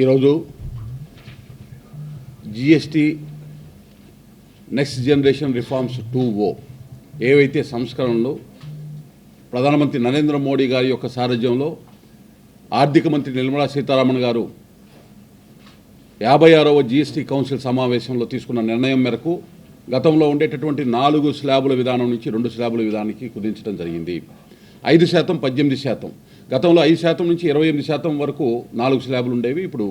ఈరోజు GST next generation reforms two O ఏవైతే సంస్కరణలు ప్రధానమంత్రి నరేంద్ర మోడీ గారి యొక్క సారథ్యంలో ఆర్థిక మంత్రి నిర్మలా సీతారామన్ గారు యాభై ఆరవ జిఎస్టీ కౌన్సిల్ సమావేశంలో తీసుకున్న నిర్ణయం మేరకు గతంలో ఉండేటటువంటి నాలుగు స్లాబుల విధానం నుంచి రెండు స్లాబుల విధానానికి కుదించడం జరిగింది. ఐదు శాతం పద్దెనిమిది శాతం. గతంలో ఐదు శాతం నుంచి ఇరవై ఎనిమిది శాతం వరకు నాలుగు స్లాబులు ఉండేవి. ఇప్పుడు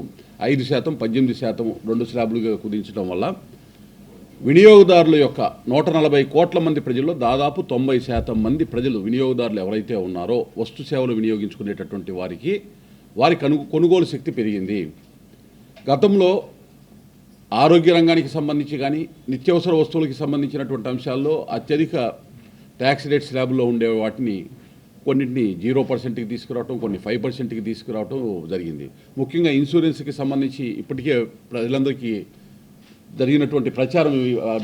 ఐదు శాతం పద్దెనిమిది శాతం రెండు స్లాబులుగా కుదించడం వల్ల వినియోగదారుల యొక్క నూట నలభై కోట్ల మంది ప్రజల్లో దాదాపు తొంభై శాతం మంది ప్రజలు వినియోగదారులు ఎవరైతే ఉన్నారో వస్తు సేవలు వినియోగించుకునేటటువంటి వారికి వారి కను కొనుగోలు శక్తి పెరిగింది. గతంలో ఆరోగ్య రంగానికి సంబంధించి కానీ నిత్యావసర వస్తువులకి సంబంధించినటువంటి అంశాల్లో అత్యధిక ట్యాక్స్ రేట్ స్లాబ్లో ఉండే వాటిని కొన్నింటిని జీరో పర్సెంట్కి తీసుకురావటం కొన్ని ఫైవ్ పర్సెంట్కి తీసుకురావటం జరిగింది. ముఖ్యంగా ఇన్సూరెన్స్కి సంబంధించి ఇప్పటికే ప్రజలందరికీ జరిగినటువంటి ప్రచారం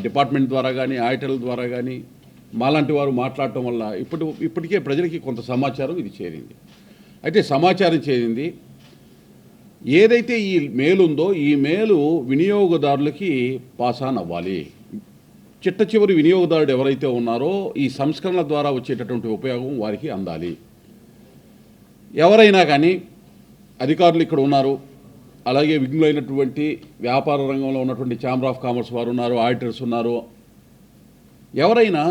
డిపార్ట్మెంట్ ద్వారా కానీ ఆడిటర్ల ద్వారా కానీ మాలాంటి వారు మాట్లాడటం వల్ల ఇప్పటి ఇప్పటికే ప్రజలకి కొంత సమాచారం ఇది చేరింది. అయితే సమాచారం చేరింది. ఏదైతే ఈ మేలు ఉందో ఈ మేలు వినియోగదారులకి పాస్ ఆన్ అవ్వాలి. చిట్ట చివరి వినియోగదారుడు ఎవరైతే ఉన్నారో ఈ సంస్కరణల ద్వారా వచ్చేటటువంటి ఉపయోగం వారికి అందాలి. ఎవరైనా కానీ అధికారులు ఇక్కడ ఉన్నారు. అలాగే విఘ్నులైనటువంటి వ్యాపార రంగంలో ఉన్నటువంటి ఛాంబర్ ఆఫ్ కామర్స్ వారు ఉన్నారు ఆడిటర్స్ ఉన్నారు. ఎవరైనా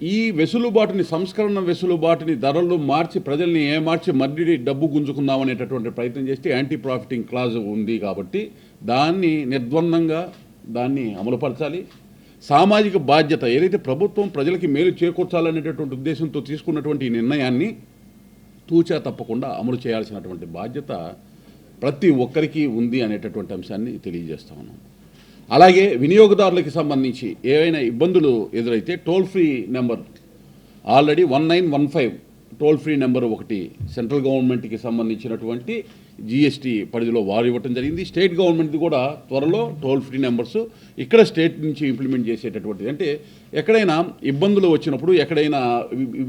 ఈ వెసులుబాటుని సంస్కరణ వెసులుబాటుని ధరలు మార్చి ప్రజల్ని ఏమార్చి మళ్ళీ డబ్బు గుంజుకుందామనేటటువంటి ప్రయత్నం చేస్తే యాంటీ ప్రాఫిటింగ్ క్లాజ్ ఉంది కాబట్టి దాన్ని నిర్ద్వందంగా దాన్ని అమలుపరచాలి. సామాజిక బాధ్యత ఏదైతే ప్రభుత్వం ప్రజలకి మేలు చేకూర్చాలనేటటువంటి ఉద్దేశంతో తీసుకున్నటువంటి ఈ నిర్ణయాన్ని తూచా తప్పకుండా అమలు చేయాల్సినటువంటి బాధ్యత ప్రతి ఒక్కరికి ఉంది అనేటటువంటి అంశాన్ని తెలియజేస్తా ఉన్నాం. అలాగే వినియోగదారులకి సంబంధించి ఏవైనా ఇబ్బందులు ఎదురైతే toll free number already one nine one five toll free number ఒకటి సెంట్రల్ గవర్నమెంట్కి సంబంధించినటువంటి జిఎస్టీ పరిధిలో వారు ఇవ్వటం జరిగింది. స్టేట్ గవర్నమెంట్ది కూడా త్వరలో టోల్ ఫ్రీ నెంబర్స్ ఇక్కడ స్టేట్ నుంచి ఇంప్లిమెంట్ చేసేటటువంటిది. అంటే ఎక్కడైనా ఇబ్బందులు వచ్చినప్పుడు ఎక్కడైనా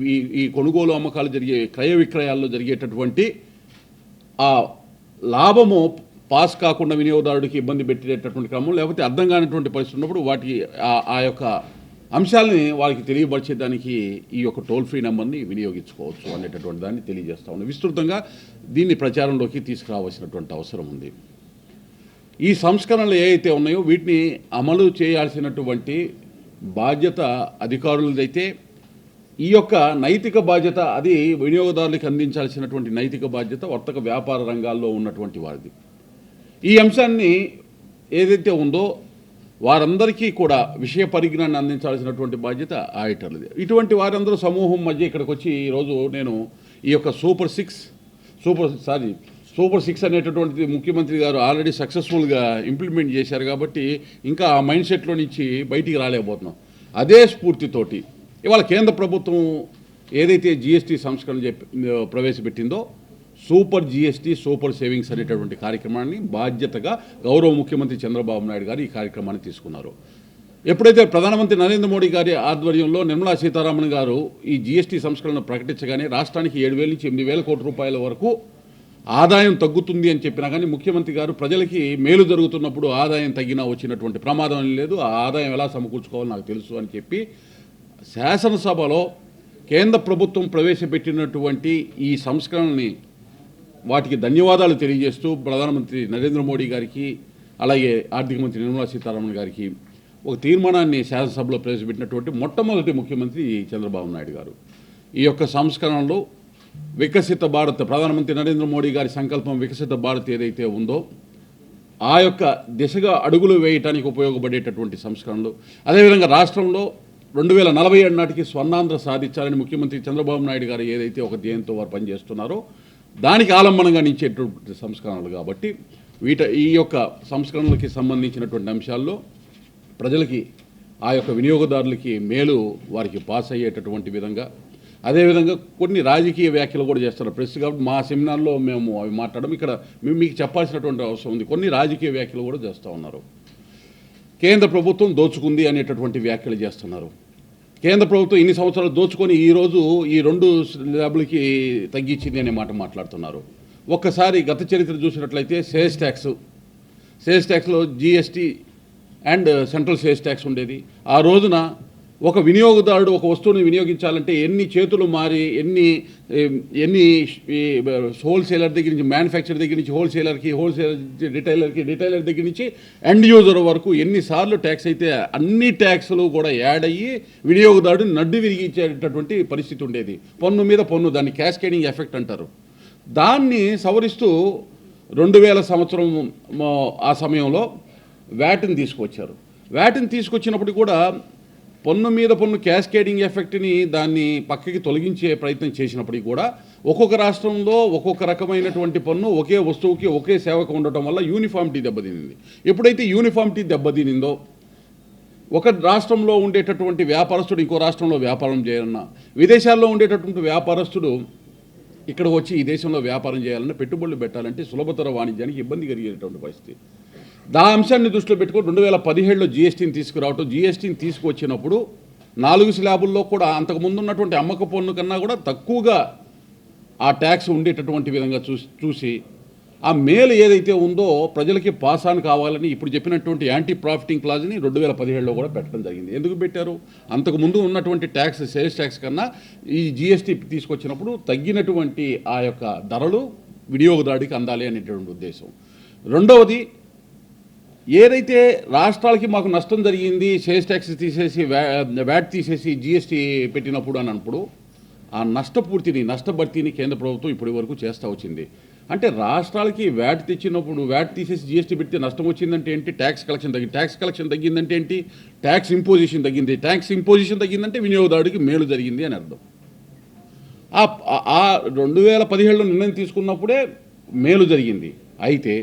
ఈ- ఈ- కొనుగోలు అమ్మకాలు జరిగే క్రయ విక్రయాల్లో జరిగేటటువంటి ఆ లాభము పాస్ కాకుండా వినియోగదారుడికి ఇబ్బంది పెట్టేటటువంటి క్రమం లేకపోతే అర్థం కానిటువంటి పరిస్థితి ఉన్నప్పుడు వాటికి ఆ యొక్క అంశాలని వారికి తెలియపరిచేదానికి ఈ యొక్క టోల్ ఫ్రీ నెంబర్ని వినియోగించుకోవచ్చు అనేటటువంటి దాన్ని తెలియజేస్తా ఉన్నాం. విస్తృతంగా దీన్ని ప్రచారంలోకి తీసుకురావాల్సినటువంటి అవసరం ఉంది. ఈ సంస్కరణలు ఏవైతే ఉన్నాయో వీటిని అమలు చేయాల్సినటువంటి బాధ్యత అధికారులదైతే ఈ యొక్క నైతిక బాధ్యత అది వినియోగదారులకు అందించాల్సినటువంటి నైతిక బాధ్యత వర్తక వ్యాపార రంగాల్లో ఉన్నటువంటి వారిది. ఈ అంశాన్ని ఏదైతే ఉందో వారందరికీ కూడా విషయ పరిజ్ఞానాన్ని అందించాల్సినటువంటి బాధ్యత ఆడిటర్లది ఇటువంటి వారందరూ సమూహం మధ్య ఇక్కడికి వచ్చి ఈరోజు నేను ఈ యొక్క super six super sorry super six అనేటటువంటిది ముఖ్యమంత్రి గారు ఆల్రెడీ సక్సెస్ఫుల్గా ఇంప్లిమెంట్ చేశారు కాబట్టి ఇంకా ఆ మైండ్ సెట్లో నుంచి బయటికి రాలేకపోతున్నాం. అదే స్ఫూర్తితోటి ఇవాళ కేంద్ర ప్రభుత్వం ఏదైతే జిఎస్టీ సంస్కరణ చెప్పి ప్రవేశపెట్టిందో సూపర్ జిఎస్టీ సూపర్ సేవింగ్స్ అనేటటువంటి కార్యక్రమాన్ని బాధ్యతగా గౌరవ ముఖ్యమంత్రి చంద్రబాబు నాయుడు గారు ఈ కార్యక్రమాన్ని తీసుకున్నారు. ఎప్పుడైతే ప్రధానమంత్రి నరేంద్ర మోడీ గారి ఆధ్వర్యంలో నిర్మలా సీతారామన్ గారు ఈ జీఎస్టీ సంస్కరణను ప్రకటించగానే రాష్ట్రానికి ఏడు వేల నుంచి ఎనిమిది వేల కోట్ల రూపాయల వరకు ఆదాయం తగ్గుతుంది అని చెప్పినా కానీ ముఖ్యమంత్రి గారు ప్రజలకి మేలు జరుగుతున్నప్పుడు ఆదాయం తగ్గినా వచ్చినటువంటి ప్రమాదం లేదు. ఆ ఆదాయం ఎలా సమకూర్చుకోవాలో నాకు తెలుసు అని చెప్పి శాసనసభలో కేంద్ర ప్రభుత్వం ప్రవేశపెట్టినటువంటి ఈ సంస్కరణని వాటికి ధన్యవాదాలు తెలియజేస్తూ ప్రధానమంత్రి నరేంద్ర మోడీ గారికి అలాగే ఆర్థిక మంత్రి నిర్మలా సీతారామన్ గారికి ఒక తీర్మానాన్ని శాసనసభలో ప్రవేశపెట్టినటువంటి మొట్టమొదటి ముఖ్యమంత్రి చంద్రబాబు నాయుడు గారు. ఈ యొక్క సంస్కరణలో వికసిత భారత్ ప్రధానమంత్రి నరేంద్ర మోడీ గారి సంకల్పం వికసిత భారత్ ఏదైతే ఉందో ఆ యొక్క దిశగా అడుగులు వేయటానికి ఉపయోగపడేటటువంటి సంస్కరణలు. అదేవిధంగా రాష్ట్రంలో రెండు వేల నలభై ఏడు నాటికి స్వర్ణాంధ్ర సాధించాలని ముఖ్యమంత్రి చంద్రబాబు నాయుడు గారు ఏదైతే ఒక ధ్యేయంతో వారు పనిచేస్తున్నారో దానికి ఆలంబనంగా నించేటువంటి సంస్కరణలు కాబట్టి వీట ఈ యొక్క సంస్కరణలకి సంబంధించినటువంటి అంశాల్లో ప్రజలకి ఆ యొక్క వినియోగదారులకి మేలు వారికి పాస్ అయ్యేటటువంటి విధంగా. అదేవిధంగా కొన్ని రాజకీయ వ్యాఖ్యలు కూడా చేస్తారు ప్రెస్ కాబట్టి మా సెమినార్లో మేము అవి మాట్లాడడం. ఇక్కడ మేము మీకు చెప్పాల్సినటువంటి అవసరం ఉంది. కొన్ని రాజకీయ వ్యాఖ్యలు కూడా చేస్తూ ఉన్నారు. కేంద్ర ప్రభుత్వం దోచుకుంది అనేటటువంటి వ్యాఖ్యలు చేస్తున్నారు. కేంద్ర ప్రభుత్వం ఇన్ని సంవత్సరాలు దోచుకొని ఈరోజు ఈ రెండు ల్యాబులకి తగ్గించింది అనే మాట మాట్లాడుతున్నారు. ఒక్కసారి గత చరిత్ర చూసినట్లయితే sales tax sales ట్యాక్స్లో GST and central sales tax ఉండేది. ఆ రోజున ఒక వినియోగదారుడు ఒక వస్తువుని వినియోగించాలంటే ఎన్ని చేతులు మారి ఎన్ని ఎన్ని హోల్సేలర్ దగ్గర నుంచి మ్యానుఫ్యాక్చర్ దగ్గర నుంచి హోల్సేలర్కి హోల్సేలర్ రిటైలర్కి రిటైలర్ దగ్గర నుంచి ఎండ్ యూజర్ వరకు ఎన్నిసార్లు ట్యాక్స్ అయితే అన్ని ట్యాక్స్లు కూడా యాడ్ అయ్యి వినియోగదారుడు నడ్డు విరిగించేటటువంటి పరిస్థితి ఉండేది. పన్ను మీద పన్ను దాన్ని క్యాస్కేడింగ్ ఎఫెక్ట్ అంటారు. దాన్ని సవరిస్తూ రెండు వేల సంవత్సరం ఆ సమయంలో వ్యాట్ని తీసుకొచ్చారు. వ్యాట్ని తీసుకొచ్చినప్పుడు కూడా పన్ను మీద పన్ను క్యాస్కేడింగ్ ఎఫెక్ట్ని దాన్ని పక్కకి తొలగించే ప్రయత్నం చేసినప్పటికీ కూడా ఒక్కొక్క రాష్ట్రంలో ఒక్కొక్క రకమైనటువంటి పన్ను ఒకే వస్తువుకి ఒకే సేవకు ఉండటం వల్ల యూనిఫామిటీ దెబ్బతినింది. ఎప్పుడైతే యూనిఫామిటీ దెబ్బతినిందో ఒక రాష్ట్రంలో ఉండేటటువంటి వ్యాపారస్తుడు ఇంకో రాష్ట్రంలో వ్యాపారం చేయాలన్నా విదేశాల్లో ఉండేటటువంటి వ్యాపారస్తుడు ఇక్కడ వచ్చి ఈ దేశంలో వ్యాపారం చేయాలన్నా పెట్టుబడులు పెట్టాలంటే సులభతర వాణిజ్యానికి ఇబ్బంది కలిగేటటువంటి పరిస్థితి. దా అంశాన్ని దృష్టిలో పెట్టుకొని రెండు వేల పదిహేడులో జీఎస్టీని తీసుకురావటం జీఎస్టీని తీసుకువచ్చినప్పుడు నాలుగు స్లాబుల్లో కూడా అంతకుముందు ఉన్నటువంటి అమ్మక పన్ను కన్నా కూడా తక్కువగా ఆ ట్యాక్స్ ఉండేటటువంటి విధంగా చూసి చూసి ఆ మేలు ఏదైతే ఉందో ప్రజలకి పాస్ ఆన్ కావాలని ఇప్పుడు చెప్పినటువంటి యాంటీ ప్రాఫిటింగ్ క్లాజ్ని రెండు వేల పదిహేడులో కూడా పెట్టడం జరిగింది. ఎందుకు పెట్టారు? అంతకు ముందు ఉన్నటువంటి ట్యాక్స్ సేల్స్ ట్యాక్స్ కన్నా ఈ జిఎస్టీ తీసుకొచ్చినప్పుడు తగ్గినటువంటి ఆ యొక్క ధరలు వినియోగదారుడికి అందాలి అనేటువంటి ఉద్దేశం. రెండవది ఏదైతే రాష్ట్రాలకి మాకు నష్టం జరిగింది సేల్స్ ట్యాక్స్ తీసేసి వ్యాట్ తీసేసి జిఎస్టీ పెట్టినప్పుడు అని అన్నప్పుడు ఆ నష్టపూర్తిని నష్టభర్తీని కేంద్ర ప్రభుత్వం ఇప్పటి వరకు చేస్తూ వచ్చింది. అంటే రాష్ట్రాలకి వ్యాట్ తెచ్చినప్పుడు వ్యాట్ తీసేసి జిఎస్టీ పెడితే నష్టం వచ్చిందంటే ఏంటి? ట్యాక్స్ కలెక్షన్ తగ్గింది ట్యాక్స్ కలెక్షన్ తగ్గిందంటే ఏంటి? ట్యాక్స్ ఇంపోజిషన్ తగ్గింది. ట్యాక్స్ ఇంపోజిషన్ తగ్గిందంటే వినియోగదారుడికి మేలు జరిగింది అని అర్థం. ఆ రెండు వేల పదిహేడులో నిర్ణయం తీసుకున్నప్పుడే మేలు జరిగింది. అయితే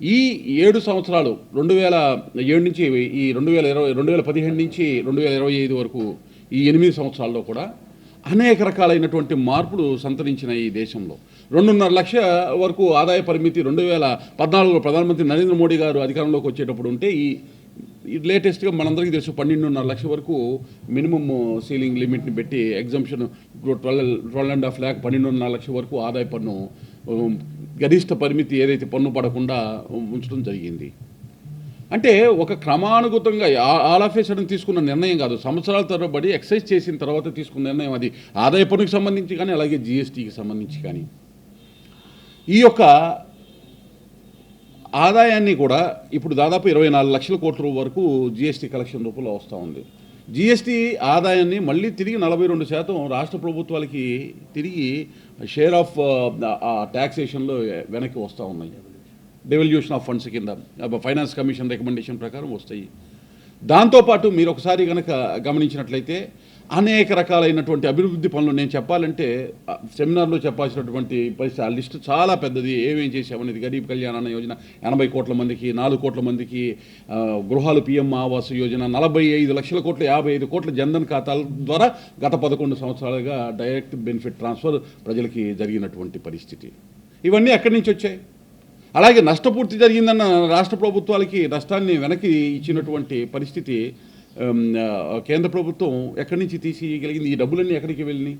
ఈ ఏడు సంవత్సరాలు రెండు వేల ఏడు నుంచి ఈ రెండు వేల ఇరవై రెండు వేల పదిహేను నుంచి రెండు వేల ఇరవై ఐదు వరకు ఈ ఎనిమిది సంవత్సరాల్లో కూడా అనేక రకాలైనటువంటి మార్పులు సంతరించిన ఈ దేశంలో. రెండున్నర లక్ష వరకు ఆదాయ పరిమితి రెండు వేల పద్నాలుగులో ప్రధానమంత్రి నరేంద్ర మోడీ గారు అధికారంలోకి వచ్చేటప్పుడు ఉంటే ఈ ఈ లేటెస్ట్గా మనందరికీ తెలుసు పన్నెండున్నర లక్షల వరకు మినిమమ్ సీలింగ్ లిమిట్ని పెట్టి exemption twelve twelve and half lakh పన్నెండున్నర లక్షల వరకు ఆదాయ పన్ను గరిష్ట పరిమితి ఏదైతే పన్ను పడకుండా ఉంచడం జరిగింది. అంటే ఒక క్రమానుగతంగా ఆల్ ఆఫ్ సడన్ తీసుకున్న నిర్ణయం కాదు. సంవత్సరాల తరబడి ఎక్సైజ్ చేసిన తర్వాత తీసుకున్న నిర్ణయం అది. ఆదాయ పన్నుకి సంబంధించి కానీ అలాగే జిఎస్టీకి సంబంధించి కానీ. ఈ యొక్క ఆదాయాన్ని కూడా ఇప్పుడు దాదాపు ఇరవై నాలుగు లక్షల కోట్ల వరకు జిఎస్టీ కలెక్షన్ రూపంలో వస్తూ ఉంది. జిఎస్టీ ఆదాయాన్ని మళ్ళీ తిరిగి నలభై రెండు శాతం రాష్ట్ర ప్రభుత్వాలకి తిరిగి షేర్ ఆఫ్ ట్యాక్సేషన్లో వెనక్కి వస్తూ ఉన్నాయి. డెవల్యూషన్ ఆఫ్ ఫండ్స్ కింద. ఫైనాన్స్ కమిషన్ రికమెండేషన్ ప్రకారం వస్తాయి. దాంతోపాటు మీరు ఒకసారి కనుక గమనించినట్లయితే అనేక రకాలైనటువంటి అభివృద్ధి పనులు నేను చెప్పాలంటే సెమినార్లో చెప్పాల్సినటువంటి పరిస్థితి ఆ లిస్టు చాలా పెద్దది. ఏమేం చేసామనేది గరీబ్ కళ్యాణ అన్న యోజన ఎనభై కోట్ల మందికి నాలుగు కోట్ల మందికి గృహాలు పిఎం ఆవాస్ యోజన నలభై ఐదు లక్షల కోట్ల యాభై ఐదు కోట్ల జన్ధన్ ఖాతాల ద్వారా గత పదకొండు సంవత్సరాలుగా డైరెక్ట్ బెనిఫిట్ ట్రాన్స్ఫర్ ప్రజలకి జరిగినటువంటి పరిస్థితి. ఇవన్నీ ఎక్కడి నుంచి వచ్చాయి? అలాగే నష్టపూర్తి జరిగిందన్న రాష్ట్ర ప్రభుత్వాలకి నష్టాన్ని వెనక్కి ఇచ్చినటువంటి పరిస్థితి Um, uh, కేంద్ర ప్రభుత్వం ఎక్కడి నుంచి తీసిగలిగింది ఈ డబ్బులన్నీ ఎక్కడికి వెళ్ళినాయి?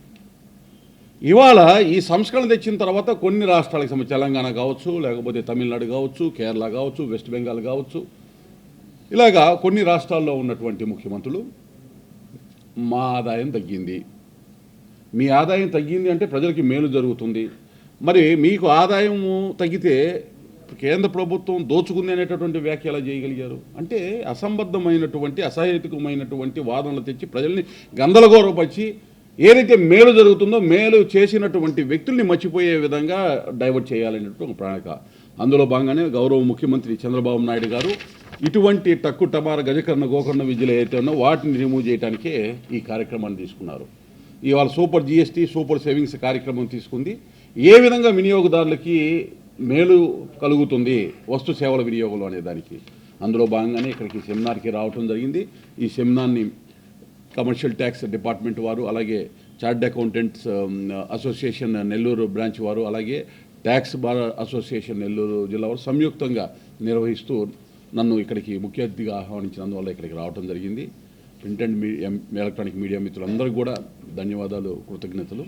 ఇవాళ ఈ సంస్కరణ తెచ్చిన తర్వాత కొన్ని రాష్ట్రాలకు సంబంధించి తెలంగాణ కావచ్చు లేకపోతే తమిళనాడు కావచ్చు కేరళ కావచ్చు వెస్ట్ బెంగాల్ కావచ్చు. ఇలాగా కొన్ని రాష్ట్రాల్లో ఉన్నటువంటి ముఖ్యమంత్రులు మా ఆదాయం తగ్గింది. మీ ఆదాయం తగ్గింది అంటే ప్రజలకి మేలు జరుగుతుంది. మరి మీకు ఆదాయము తగ్గితే కేంద్ర ప్రభుత్వం దోచుకుంది అనేటటువంటి వ్యాఖ్య ఎలా చేయగలిగారు? అంటే అసంబద్ధమైనటువంటి అసహేతుకమైనటువంటి వాదనలు తెచ్చి ప్రజల్ని గందరగోరపరిచి ఏదైతే మేలు జరుగుతుందో మేలు చేసినటువంటి వ్యక్తుల్ని మర్చిపోయే విధంగా డైవర్ట్ చేయాలనేటువంటి ఒక ప్రణాళిక. అందులో భాగంగానే గౌరవ ముఖ్యమంత్రి చంద్రబాబు నాయుడు గారు ఇటువంటి టక్కు టమార గజకర్ణ గోకర్ణ విద్యలు ఏదైతే ఉన్నో వాటిని రిమూవ్ చేయడానికే ఈ కార్యక్రమాన్ని తీసుకున్నారు. ఇవాళ సూపర్ జిఎస్టీ సూపర్ సేవింగ్స్ కార్యక్రమం తీసుకుంది. ఏ విధంగా వినియోగదారులకి మేలు కలుగుతుంది వస్తు సేవల వినియోగంలో అనే దానికి. అందులో భాగంగానే ఇక్కడికి సెమినార్కి రావటం జరిగింది. ఈ సెమినార్ని కమర్షియల్ ట్యాక్స్ డిపార్ట్మెంట్ వారు అలాగే chart accountants association Nellore branch వారు అలాగే ట్యాక్స్ బార్ అసోసియేషన్ నెల్లూరు జిల్లా వారు సంయుక్తంగా నిర్వహిస్తూ నన్ను ఇక్కడికి ముఖ్య అతిథిగా ఆహ్వానించినందువల్ల ఇక్కడికి రావడం జరిగింది. Print and media electronic media మిత్రులందరికీ కూడా ధన్యవాదాలు కృతజ్ఞతలు.